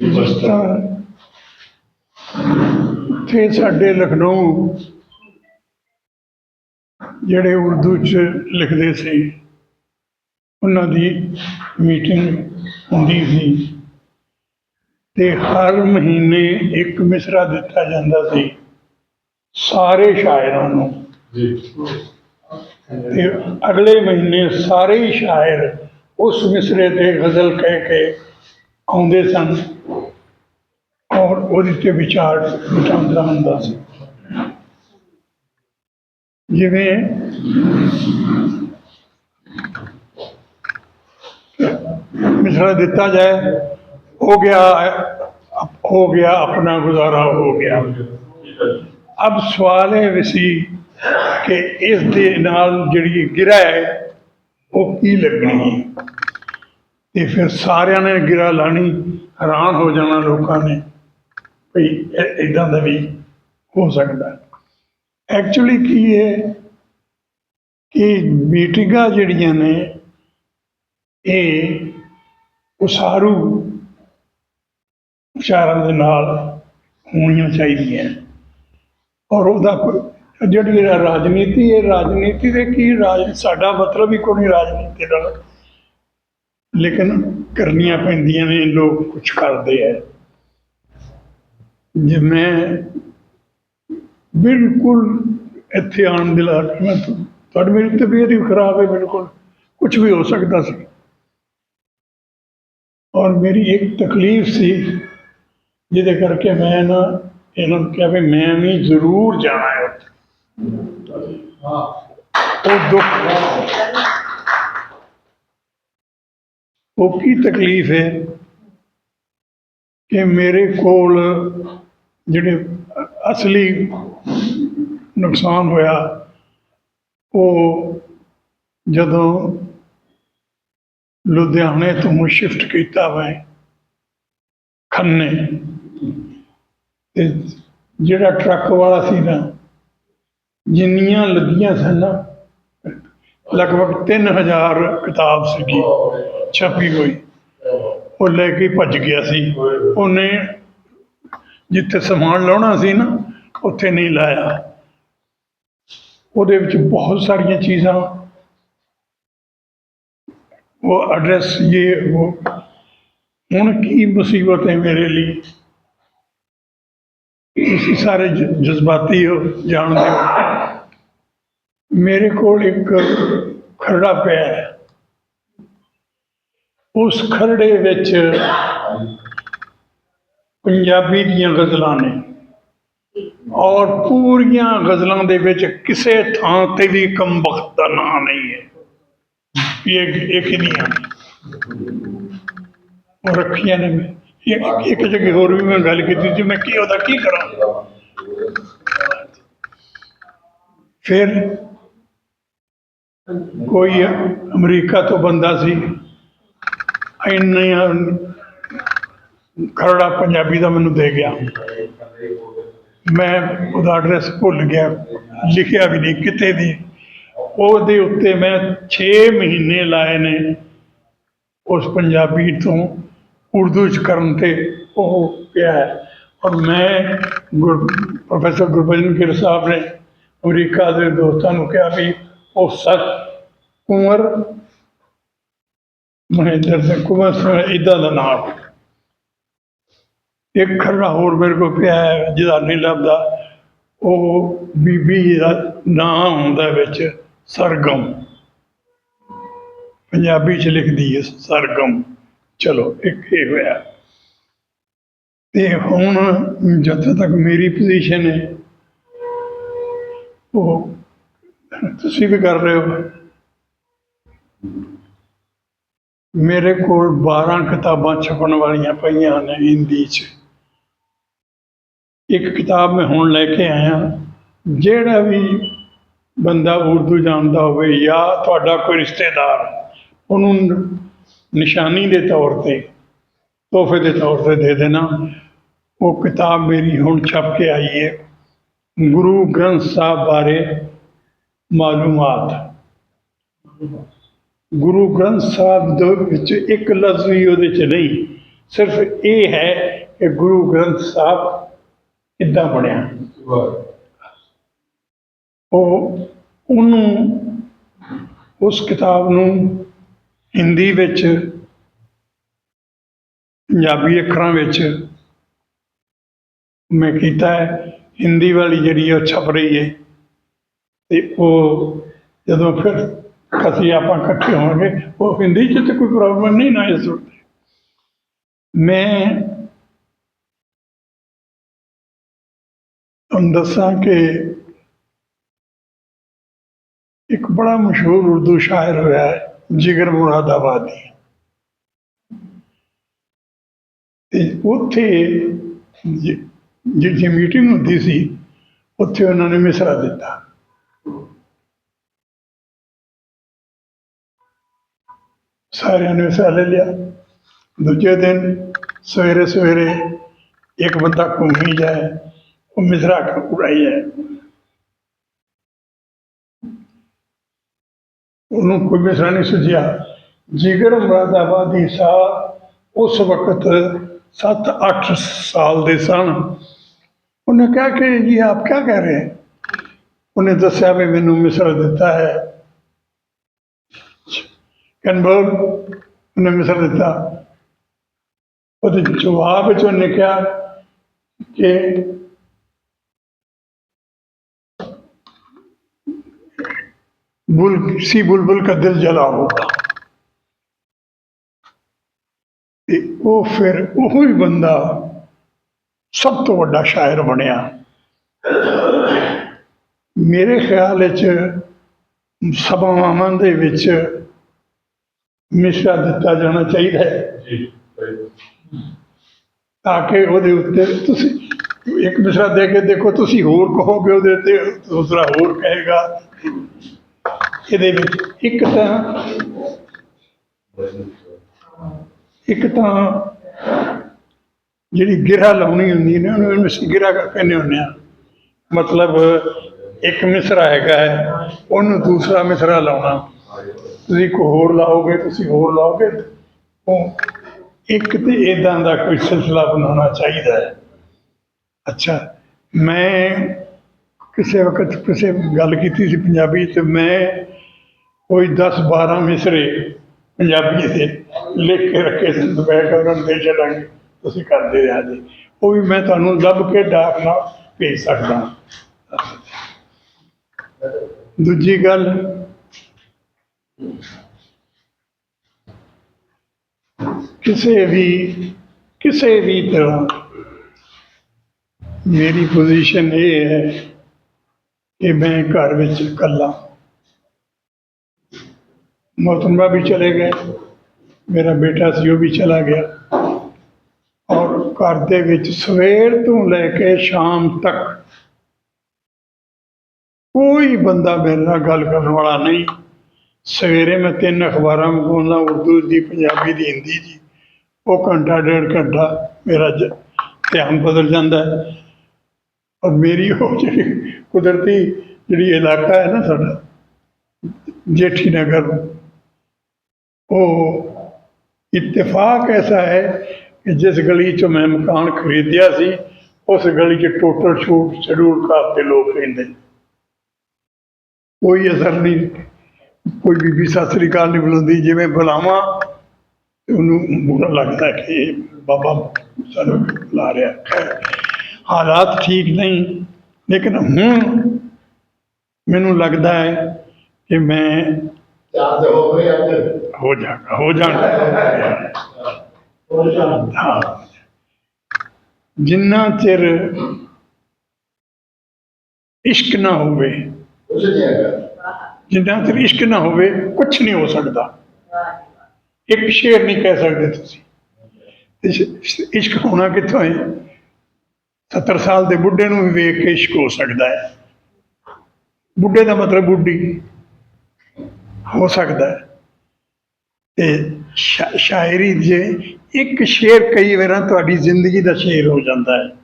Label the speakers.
Speaker 1: ਜਿਸ ਤਰ੍ਹਾਂ ਇੱਥੇ ਸਾਡੇ ਲਖਨਊ ਜਿਹੜੇ ਉਰਦੂ ਚ ਲਿਖਦੇ ਸੀ ਉਹਨਾਂ ਦੀ ਮੀਟਿੰਗ ਹੁੰਦੀ ਸੀ ਤੇ ਹਰ ਮਹੀਨੇ ਇੱਕ ਮਿਸਰਾ ਦਿੱਤਾ ਜਾਂਦਾ ਸੀ ਸਾਰੇ ਸ਼ਾਇਰਾਂ ਨੂੰ ਤੇ ਅਗਲੇ ਮਹੀਨੇ ਸਾਰੇ ਹੀ ਸ਼ਾਇਰ ਉਸ ਮਿਸਰੇ ਤੇ ਗਜ਼ਲ ਕਹਿ ਕੇ ਆਉਂਦੇ ਸਨ। ਔਰ ਉਹਦੇ ਤੇ ਵਿਚਾਰ ਵਟਾਂਦਰਾ ਹੁੰਦਾ ਸੀ। ਜਿਵੇਂ ਮਿਸਰਾ ਦਿੱਤਾ ਜਾਏ ਹੋ ਗਿਆ ਹੋ ਗਿਆ ਆਪਣਾ ਗੁਜ਼ਾਰਾ ਹੋ ਗਿਆ। ਅਬ ਸਵਾਲ ਵੀ ਸੀ ਕਿ ਇਸ ਦੇ ਨਾਲ ਜਿਹੜੀ ਗਿਰਾ ਹੈ, ਉਹ ਕੀ ਲੱਗਣੀ ਹੈ? ਤੇ ਫਿਰ ਸਾਰਿਆਂ ਨੇ ਗਿਰਾ ਲਾਣੀ, ਹੈਰਾਨ ਹੋ ਜਾਣਾ ਲੋਕਾਂ ਨੇ ਭਈ ਇਦਾਂ ਦਾ ਵੀ ਹੋ ਸਕਦਾ। ਐਕਚੁਅਲੀ ਕੀ ਹੈ ਕਿ ਮੀਟਿੰਗਾਂ ਜਿਹੜੀਆਂ ਨੇ, ਇਹ ਉਸਾਰੂ ਵਿਚਾਰਾਂ ਦੇ ਨਾਲ ਹੋਣੀਆਂ ਚਾਹੀਦੀਆਂ। ਔਰ ਉਹਦਾ ਕੋਈ- ਜਿਹੜੀ ਰਾਜਨੀਤੀ ਹੈ, ਰਾਜਨੀਤੀ ਦੇ ਕੀ ਰਾਜ, ਸਾਡਾ ਮਤਲਬ ਹੀ ਕੋਈ ਨਹੀਂ ਰਾਜਨੀਤੀ ਨਾਲ ਲੇਕਿਨ ਕਰਨੀਆਂ ਪੈਂਦੀਆਂ ਨੇ, ਲੋਕ ਕੁਝ ਕਰਦੇ ਹੈ ਜਿਵੇਂ ਬਿਲਕੁਲ ਇੱਥੇ ਆਉਣ ਦੇ ਲਾ ਮੈਂ ਤੁਹਾਡੀ ਮੇਰੀ ਤਬੀਅਤ ਹੀ ਖਰਾਬ ਹੈ ਬਿਲਕੁਲ ਕੁਝ ਵੀ ਹੋ ਸਕਦਾ ਸੀ। ਔਰ ਮੇਰੀ ਇੱਕ ਤਕਲੀਫ ਸੀ, ਜਿਹਦੇ ਕਰਕੇ ਮੈਂ ਨਾ ਇਹਨਾਂ ਨੂੰ ਕਿਹਾ ਵੀ ਮੈਂ ਵੀ ਜ਼ਰੂਰ ਜਾਣਾ ਹੈ ਉੱਥੇ। ਉਹ ਦੁੱਖ। ਉਹ ਕੀ ਤਕਲੀਫ ਹੈ ਕਿ ਮੇਰੇ ਕੋਲ ਜਿਹੜੇ ਅਸਲੀ ਨੁਕਸਾਨ ਹੋਇਆ, ਉਹ ਜਦੋਂ ਲੁਧਿਆਣੇ ਤੋਂ ਸ਼ਿਫਟ ਕੀਤਾ ਮੈਂ ਖੰਨੇ, ਤੇ ਜਿਹੜਾ ਟਰੱਕ ਵਾਲਾ ਸੀ ਨਾ ਜਿੰਨੀਆਂ ਲੱਗੀਆਂ ਸਨ ਨਾ, ਲਗਭਗ 3000 ਕਿਤਾਬ ਸੀਗੀ, ਛਪੀ ਹੋਈ। ਉਹ ਲੈ ਕੇ ਭੱਜ ਗਿਆ ਸੀ। ਉਹਨੇ ਜਿੱਥੇ ਸਮਾਨ ਲਾਉਣਾ ਸੀ ਨਾ, ਉੱਥੇ ਨਹੀਂ ਲਾਇਆ। ਉਹਦੇ ਵਿੱਚ ਬਹੁਤ ਸਾਰੀਆਂ ਚੀਜ਼ਾਂ। ਉਹ ਐਡਰੈਸ ਇਹ ਉਹ, ਹੁਣ ਕੀ ਮੁਸੀਬਤ ਹੈ ਮੇਰੇ ਲਈ? ਤੁਸੀਂ ਸਾਰੇ ਜਜ਼ਬਾਤੀ ਹੋ, ਜਾਣਦੇ ਹੋ। ਮੇਰੇ ਕੋਲ ਇੱਕ ਖਰੜਾ ਪਿਆ ਹੈ। ਉਸ ਖਰੜੇ ਵਿੱਚ ਪੰਜਾਬੀ ਦੀਆਂ ਗਜ਼ਲਾਂ ਨੇ ਔਰ ਪੂਰੀਆਂ ਗਜ਼ਲਾਂ ਦੇ ਵਿੱਚ ਕਿਸੇ ਥਾਂ ਤੇ ਵੀ ਕਮਬਖਤ ਦਾ ਨਾਂ ਨਹੀਂ ਹੈ। ਵੀ ਇਹ ਇਹ ਕਿਹਦੀਆਂ ਨੇ ਰੱਖੀਆਂ ਨੇ। ਇੱਕ ਇੱਕ ਜਗ੍ਹਾ ਹੋਰ ਵੀ ਮੈਂ ਗੱਲ ਕੀਤੀ ਸੀ। ਮੈਂ ਕੀ ਉਹਦਾ ਕੀ ਕਰਾਂ? ਫਿਰ ਕੋਈ ਅਮਰੀਕਾ ਤੋਂ ਬੰਦਾ ਸੀ। ਇੰਨੇ ਖਰੜਾ ਪੰਜਾਬੀ ਦਾ ਮੈਨੂੰ ਦੇ ਗਿਆ। ਮੈਂ ਉਹਦਾ ਐਡਰੈਸ ਭੁੱਲ ਗਿਆ। ਲਿਖਿਆ ਵੀ ਨਹੀਂ ਕਿਤੇ ਦੀ ਉਹਦੇ ਉੱਤੇ ਮੈਂ 6 ਮਹੀਨੇ ਲਾਏ ਨੇ ਉਸ ਪੰਜਾਬੀ ਤੋਂ। ਉਰਦੂ ਚ ਕਰਨ ਤੇ ਉਹ ਪਿਆ ਹੈ। ਔਰ ਮੈਂ ਗੁਰ ਪ੍ਰੋਫੈਸਰ ਗੁਰਬਚਨ ਗਿਰ ਸਾਹਿਬ ਨੇ ਅਮਰੀਕਾ ਦੇ ਦੋਸਤਾਂ ਨੂੰ ਕਿਹਾ ਵੀ ਉਹ ਸੱਚ ਕੁੰਵਰ ਮਹਿੰਦਰ ਸਿੰਘ ਕੁੰਵਰ ਸਿੰਘ ਇਦਾਂ ਦਾ ਨਾਮ ਇੱਕ ਖਰੜਾ ਹੋਰ ਮੇਰੇ ਕੋਲ ਪਿਆ ਹੈ, ਜਿਹਦਾ ਨਹੀਂ ਲੱਭਦਾ। ਉਹ ਬੀਬੀ ਦਾ ਨਾਂ ਹੁੰਦਾ ਵਿੱਚ ਸਰਗਮ। ਪੰਜਾਬੀ ਚ ਲਿਖਦੀ ਹੈ ਸਰਗਮ। ਚਲੋ, ਇੱਕ ਇਹ ਹੋਇਆ। ਤੇ ਹੁਣ ਜਦੋਂ ਤੱਕ ਮੇਰੀ ਪੋਜੀਸ਼ਨ ਹੈ, ਉਹ ਤੁਸੀਂ ਵੀ ਕਰ ਰਹੇ ਹੋ। ਮੇਰੇ ਕੋਲ 12 ਕਿਤਾਬਾਂ ਛਪਣ ਵਾਲੀਆਂ ਪਈਆਂ ਨੇ ਹਿੰਦੀ 'ਚ। ਇੱਕ ਕਿਤਾਬ ਮੈਂ ਹੁਣ ਲੈ ਕੇ ਆਇਆ। ਜਿਹੜਾ ਵੀ ਬੰਦਾ ਉਰਦੂ ਜਾਣਦਾ ਹੋਵੇ ਜਾਂ ਤੁਹਾਡਾ ਕੋਈ ਰਿਸ਼ਤੇਦਾਰ, ਉਹਨੂੰ ਨਿਸ਼ਾਨੀ ਦੇ ਤੌਰ ਤੇ, ਤੋਹਫੇ ਦੇ ਤੌਰ ਤੇ ਦੇ ਦੇਣਾ। ਉਹ ਕਿਤਾਬ ਮੇਰੀ ਹੁਣ ਛਪ ਕੇ ਆਈ ਹੈ ਗੁਰੂ ਗ੍ਰੰਥ ਸਾਹਿਬ ਬਾਰੇ ਮਾਲੂਮਾਤ। ਗੁਰੂ ਗ੍ਰੰਥ ਸਾਹਿਬ ਦੇ ਵਿੱਚ ਇੱਕ ਲਫ਼ਜ਼ ਵੀ ਉਹਦੇ ਚ ਨਹੀਂ, ਸਿਰਫ ਇਹ ਹੈ ਕਿ ਗੁਰੂ ਗ੍ਰੰਥ ਸਾਹਿਬ ਕਿੱਦਾਂ ਬਣਿਆ। ਉਹ ਉਹਨੂੰ, ਉਸ ਕਿਤਾਬ ਨੂੰ ਹਿੰਦੀ ਵਿੱਚ, ਪੰਜਾਬੀ ਅੱਖਰਾਂ ਵਿੱਚ ਮੈਂ ਕੀਤਾ ਹੈ। ਹਿੰਦੀ ਵਾਲੀ ਜਿਹੜੀ ਉਹ ਛਪ ਰਹੀ ਹੈ। ਤੇ ਉਹ ਜਦੋਂ ਫਿਰ ਅਸੀਂ ਆਪਾਂ ਇਕੱਠੇ ਹੋਵਾਂਗੇ ਉਹ ਹਿੰਦੀ ਚ ਤੇ ਕੋਈ ਪ੍ਰੋਬਲਮ ਨਹੀਂ ਨਾ ਇਸ ਵਕਤ ਮੈਂ ਤੁਹਾਨੂੰ ਦੱਸਾਂ ਕਿ ਇੱਕ ਬੜਾ ਮਸ਼ਹੂਰ ਉਰਦੂ ਸ਼ਾਇਰ ਹੋਇਆ ਹੈ ਜਿਗਰ ਮੁਰਾਦਾਬਾਦੀ ਤੇ ਉੱਥੇ ਜ- ਜਿਹੜੀ ਮੀਟਿੰਗ ਹੁੰਦੀ ਸੀ ਉੱਥੇ ਉਹਨਾਂ ਨੇ ਮਿਸਰਾ ਦਿੱਤਾ ਸਾਰਿਆਂ ਨੇ ਮਿਸਰਾ ਲੈ ਲਿਆ। ਦੂਜੇ ਦਿਨ ਸਵੇਰੇ ਸਵੇਰੇ ਇੱਕ ਬੰਦਾ ਘੁੰਮੀ ਜਾਏ, ਉਹ ਮਿਸਰਾ ਉਡਾਈ ਜਾਏ। ਉਹਨੂੰ ਕੋਈ ਮਿਸਰਾ ਨਹੀਂ ਸੁਝਿਆ। ਜਿਗਰ ਮੁਰਾਦਾਬਾਦੀ ਸਾਹਿਬ ਉਸ ਵਕਤ 7-8 ਸਾਲ ਦੇ ਸਨ। ਉਹਨੇ ਕਿਹਾ ਕਿ ਜੀ ਆਪ ਕੀ ਕਹਿ ਰਹੇ? ਹੈ ਉਹਨੇ ਦੱਸਿਆ ਵੀ ਮੈਨੂੰ ਮਿਸਰ ਦਿੱਤਾ ਹੈ ਕਨਵਰਟ ਉਹਨੇ ਮਿਸਰ ਦਿੱਤਾ ਉਹਦੇ ਜਵਾਬ ਵਿੱਚ ਉਹਨੇ ਕਿਹਾ ਕਿ बुल किसी बुलबुल का दिल जला होगा ਤੇ ਉਹ ਫਿਰ ਉਹ ਹੀ ਬੰਦਾ ਸਭ ਤੋਂ ਵੱਡਾ ਸ਼ਾਇਰ ਬਣਿਆ ਮੇਰੇ ਖਿਆਲ ਵਿੱਚ ਸਭਾਵਾਂ ਦੇ ਵਿੱਚ ਮਿਸ਼ਰਾ ਦਿੱਤਾ ਜਾਣਾ ਚਾਹੀਦਾ ਹੈ। ਤਾਂ ਕਿ ਉਹਦੇ ਉੱਤੇ ਤੁਸੀਂ ਇੱਕ ਮਿਸਰਾ ਦੇ ਕੇ ਦੇਖੋ ਤੁਸੀਂ ਹੋਰ ਕਹੋਗੇ ਉਹਦੇ ਤੇ ਦੂਸਰਾ ਹੋਰ ਕਹੇਗਾ। ਇਹਦੇ ਵਿੱਚ ਇੱਕ ਤਾਂ ਇੱਕ ਤਾਂ ਜਿਹੜੀ ਗਿਰਾ ਲਾਉਣੀ ਹੁੰਦੀ ਨੇ ਉਹਨੂੰ ਅਸੀਂ ਗਿਰਾ ਕਹਿੰਦੇ ਹੁੰਦੇ ਆ ਮਤਲਬ ਇੱਕ ਮਿਸਰਾ ਹੈਗਾ ਹੈ, ਉਹਨੂੰ ਦੂਸਰਾ ਮਿਸਰਾ ਲਾਉਣਾ। ਤੁਸੀਂ ਕੋ ਹੋਰ ਲਾਓਗੇ, ਤੁਸੀਂ ਹੋਰ ਲਾਓਗੇ, ਉਹ ਇੱਕ ਤੇ ਇਦਾਂ ਦਾ ਕੋਈ ਸਿਲਸਿਲਾ ਬਣਾਉਣਾ ਚਾਹੀਦਾ ਹੈ। ਅੱਛਾ, ਮੈਂ ਕਿਸੇ ਵਕਤ ਕਿਸੇ ਗੱਲ ਕੀਤੀ ਸੀ ਪੰਜਾਬੀ ਤੇ ਮੈਂ ਕੋਈ 10 12 ਮਿਸਰੇ ਪੰਜਾਬੀ ਦੇ ਲਿਖ ਕੇ ਰੱਖੇ ਸਨ ਮੈਂ ਕਿਹਾ ਉਹਨਾਂ ਦੇ ਛੱਡਾਂਗੇ, ਤੁਸੀਂ ਕਰਦੇ ਰਿਹਾ ਜੀ ਉਹ ਵੀ ਮੈਂ ਤੁਹਾਨੂੰ ਲੱਭ ਕੇ ਡਾਕ ਨਾਲ ਭੇਜ ਸਕਦਾ ਦੂਜੀ ਗੱਲ, ਕਿਸੇ ਵੀ ਕਿਸੇ ਵੀ ਤਰ੍ਹਾਂ ਮੇਰੀ ਪੋਜੀਸ਼ਨ ਇਹ ਹੈ ਕਿ ਮੈਂ ਘਰ ਵਿੱਚ ਇਕੱਲਾ। ਮੋਹਤਰਮਾ ਵੀ ਚਲੇ ਗਏ, ਮੇਰਾ ਬੇਟਾ ਸੀ, ਉਹ ਵੀ ਚਲਾ ਗਿਆ। ਔਰ ਘਰ ਦੇ ਵਿੱਚ ਸਵੇਰ ਤੋਂ ਲੈ ਕੇ ਸ਼ਾਮ ਤੱਕ ਕੋਈ ਬੰਦਾ ਮੇਰੇ ਨਾਲ ਗੱਲ ਕਰਨ ਵਾਲਾ ਨਹੀਂ। ਸਵੇਰੇ ਮੈਂ ਤਿੰਨ ਅਖਬਾਰਾਂ ਮੰਗਵਾਉਂਦਾ ਉਰਦੂ ਦੀ, ਪੰਜਾਬੀ ਦੀ, ਹਿੰਦੀ ਦੀ। ਉਹ ਘੰਟਾ, ਡੇਢ ਘੰਟਾ ਮੇਰਾ ਜ- ਧਿਆਨ ਬਦਲ ਜਾਂਦਾ ਹੈ। ਔਰ ਮੇਰੀ ਉਹ ਜਿਹੜੀ ਕੁਦਰਤੀ ਜਿਹੜੀ ਇਲਾਕਾ ਹੈ ਨਾ ਸਾਡਾ, ਜੇਠੀ ਨਗਰ, ਉਹ ਇਤਫਾਕ ਐਸਾ ਹੈ ਕਿ ਜਿਸ ਗਲੀ 'ਚ ਮੈਂ ਮਕਾਨ ਖਰੀਦਿਆ ਸੀ, ਉਸ ਗਲੀ 'ਚ ਟੋਟਲ ਛੂਟ, ਸ਼ਡਿਊਲ ਕਾਸਟ ਦੇ ਲੋਕ ਰਹਿੰਦੇ। ਕੋਈ ਅਸਰ ਨਹੀਂ ਕੋਈ ਬੀਬੀ ਸਤਿ ਸ੍ਰੀ ਅਕਾਲ ਨਹੀਂ ਬੁਲਾਉਂਦੀ ਜਿਵੇਂ ਬੁਲਾਵਾਂ ਉਹਨੂੰ ਬੁਰਾ ਲੱਗਦਾ ਕਿ ਬਾਬਾ ਸਾਨੂੰ ਬੁਲਾ ਰਿਹਾ ਹੈ। ਹਾਲਾਤ ਠੀਕ ਨਹੀਂ ਲੇਕਿਨ ਹੁਣ ਮੈਨੂੰ ਲੱਗਦਾ ਹੈ ਕਿ ਮੈਂ
Speaker 2: ਚਾਰ ਹੋ ਗਏ ਅੱਜ।
Speaker 1: ਹੋ ਜਾਗਾ ਹੋ ਜਾਣਾ। ਹਾਂ। ਜਿੰਨਾ ਚਿਰ ਇਸ਼ਕ ਨਾ ਹੋਵੇ
Speaker 2: ਕੁਛ ਨਹੀਂ ਹੈਗਾ।
Speaker 1: ਜਿੰਨਾ ਚਿਰ ਇਸ਼ਕ ਨਾ ਹੋਵੇ ਕੁਝ ਨਹੀਂ ਹੋ ਸਕਦਾ। ਇੱਕ ਸ਼ੇਰ ਨਹੀਂ ਕਹਿ ਸਕਦੇ ਤੁਸੀਂ। ਇਸ਼ਕ ਹੋਣਾ ਕਿੱਥੋਂ ਹੈ? 70 ਸਾਲ ਦੇ ਬੁੱਢੇ ਨੂੰ ਵੀ ਵੇਖ ਕੇ ਇਸ਼ਕ ਹੋ ਸਕਦਾ ਹੈ। ਬੁੱਢੇ ਦਾ ਮਤਲਬ ਬੁੱਢੀ ਹੋ ਸਕਦਾ ਹੈ। ਤੇ ਸ਼ਾਇਰੀ ਜੇ ਇੱਕ ਸ਼ੇਰ ਕਈ ਵਾਰਾਂ ਤੁਹਾਡੀ ਜ਼ਿੰਦਗੀ ਦਾ ਸ਼ੇਰ ਹੋ ਜਾਂਦਾ ਹੈ।